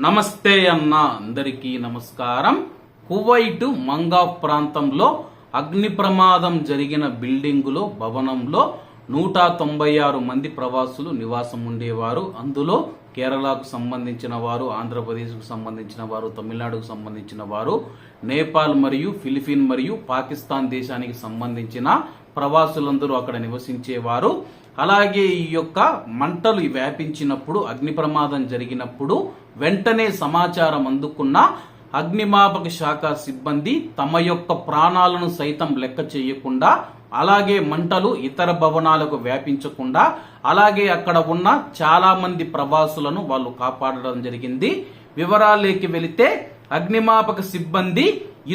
నమస్తే అన్న అందరికీ నమస్కారం. కువైట్ మంగా ప్రాంతంలో అగ్ని ప్రమాదం జరిగిన బిల్డింగులో భవనంలో నూట తొంభై ఆరు మంది ప్రవాసులు నివాసం ఉండేవారు. అందులో కేరళకు సంబంధించిన వారు ఆంధ్రప్రదేశ్కు సంబంధించిన వారు తమిళనాడుకు సంబంధించిన వారు నేపాల్ మరియు ఫిలిపిన్ మరియు పాకిస్తాన్ దేశానికి సంబంధించిన ప్రవాసులందరూ అక్కడ నివసించేవారు. అలాగే ఈ యొక్క మంటలు వ్యాపించినప్పుడు అగ్ని ప్రమాదం జరిగినప్పుడు వెంటనే సమాచారం అందుకున్న అగ్నిమాపక శాఖ సిబ్బంది తమ యొక్క ప్రాణాలను సైతం లెక్క చేయకుండా అలాగే మంటలు ఇతర భవనాలకు వ్యాపించకుండా అలాగే అక్కడ ఉన్న చాలా మంది ప్రవాసులను వాళ్ళు కాపాడడం జరిగింది. వివరాలేకి వెళితే అగ్నిమాపక సిబ్బంది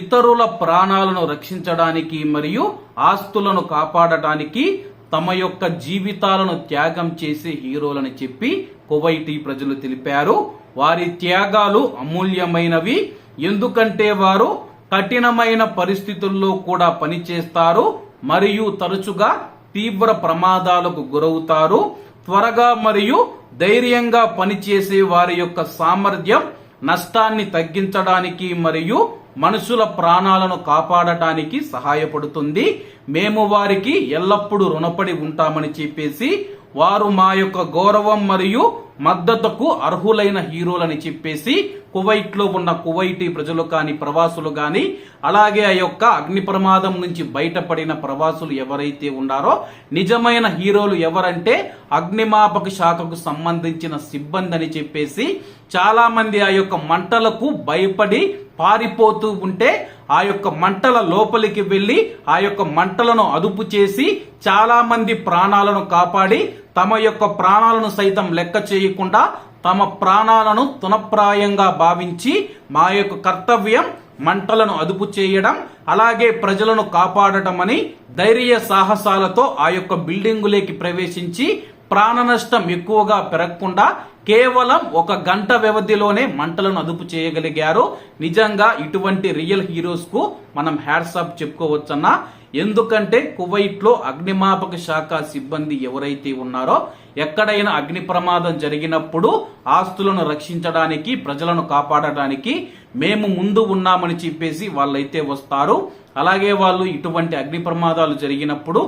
ఇతరుల ప్రాణాలను రక్షించడానికి మరియు ఆస్తులను కాపాడటానికి తమ యొక్క జీవితాలను త్యాగం చేసే హీరోలని చెప్పి కువైటీ ప్రజలు తెలిపారు. వారి త్యాగాలు అమూల్యమైనవి. ఎందుకంటే వారు కఠినమైన పరిస్థితుల్లో కూడా పనిచేస్తారు మరియు తరచుగా తీవ్ర ప్రమాదాలకు గురవుతారు. త్వరగా మరియు ధైర్యంగా పనిచేసే వారి యొక్క సామర్థ్యం నష్టాన్ని తగ్గించడానికి మరియు మనుషుల ప్రాణాలను కాపాడటానికి సహాయపడుతుంది. మేము వారికి ఎల్లప్పుడూ రుణపడి ఉంటామని చెప్పేసి వారు మా యొక్క గౌరవం మరియు మద్దతుకు అర్హులైన హీరోలని చెప్పేసి కువైట్లో ఉన్న కువైటీ ప్రజలు కానీ ప్రవాసులు కానీ అలాగే ఆ యొక్క అగ్ని ప్రమాదం నుంచి బయటపడిన ప్రవాసులు ఎవరైతే ఉన్నారో నిజమైన హీరోలు ఎవరంటే అగ్నిమాపక శాఖకు సంబంధించిన సిబ్బంది అని చెప్పేసి చాలా మంది ఆ యొక్క మంటలకు భయపడి పారిపోతూ ఉంటే ఆ యొక్క మంటల లోపలికి వెళ్ళి ఆ యొక్క మంటలను అదుపు చేసి చాలా మంది ప్రాణాలను కాపాడి తమ యొక్క ప్రాణాలను సైతం లెక్క చేయకుండా తమ ప్రాణాలను తునప్రాయంగా భావించి మా యొక్క కర్తవ్యం మంటలను అదుపు చేయడం అలాగే ప్రజలను కాపాడటం అని ధైర్య సాహసాలతో ఆ యొక్క బిల్డింగులోకి ప్రవేశించి ప్రాణ నష్టం ఎక్కువగా పెరగకుండా కేవలం ఒక గంట వ్యవధిలోనే మంటలను అదుపు చేయగలిగారు. నిజంగా ఇటువంటి రియల్ హీరోస్కు మనం హ్యాట్సాప్ చెప్పుకోవచ్చన్నా. ఎందుకంటే కువైట్లో అగ్నిమాపక శాఖ సిబ్బంది ఎవరైతే ఉన్నారో ఎక్కడైనా అగ్ని ప్రమాదం జరిగినప్పుడు ఆస్తులను రక్షించడానికి ప్రజలను కాపాడడానికి మేము ముందు ఉన్నామని చెప్పేసి వాళ్ళైతే వస్తారు. అలాగే వాళ్ళు ఇటువంటి అగ్ని ప్రమాదాలు జరిగినప్పుడు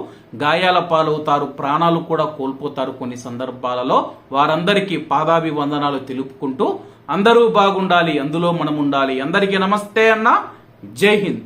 గాయాల పాలవుతారు ప్రాణాలు కూడా కోల్పోతారు కొన్ని సందర్భాలలో. వారందరికీ పాదాభివందనాలు తెలుపుకుంటూ అందరూ బాగుండాలి అందులో మనం ఉండాలి అందరికీ నమస్తే అన్న. జై హింద్.